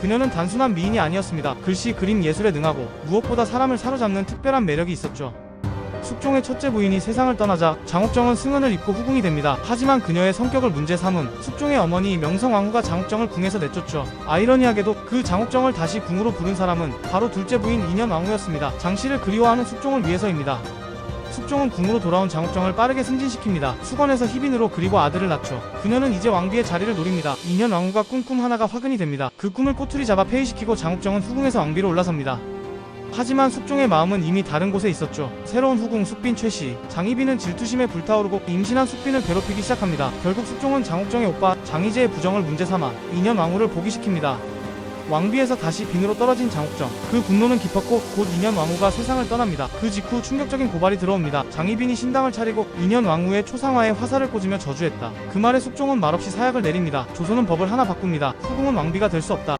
그녀는 단순한 미인이 아니었습니다. 글씨, 그림, 예술에 능하고 무엇보다 사람을 사로잡는 특별한 매력이 있었죠. 숙종의 첫째 부인이 세상을 떠나자 장옥정은 승은을 입고 후궁이 됩니다. 하지만 그녀의 성격을 문제 삼은 숙종의 어머니 명성왕후가 장옥정을 궁에서 내쫓죠. 아이러니하게도 그 장옥정을 다시 궁으로 부른 사람은 바로 둘째 부인 인현왕후였습니다. 장씨를 그리워하는 숙종을 위해서입니다. 숙종은 궁으로 돌아온 장옥정을 빠르게 승진시킵니다. 수건에서 희빈으로 그리고 아들을 낳죠. 그녀는 이제 왕비의 자리를 노립니다. 인현 왕후가 꿈꿈 하나가 화근이 됩니다. 그 꿈을 꼬투리 잡아 폐위시키고 장옥정은 후궁에서 왕비로 올라섭니다. 하지만 숙종의 마음은 이미 다른 곳에 있었죠. 새로운 후궁 숙빈 최씨, 장희빈은 질투심에 불타오르고 임신한 숙빈을 괴롭히기 시작합니다. 결국 숙종은 장옥정의 오빠 장희재의 부정을 문제 삼아 인현 왕후를 복위시킵니다. 왕비에서 다시 빈으로 떨어진 장옥정. 그 분노는 깊었고 곧 인현 왕후가 세상을 떠납니다. 그 직후 충격적인 고발이 들어옵니다. 장희빈이 신당을 차리고 인현 왕후의 초상화에 화살을 꽂으며 저주했다. 그 말에 숙종은 말없이 사약을 내립니다. 조선은 법을 하나 바꿉니다. 후궁은 왕비가 될 수 없다.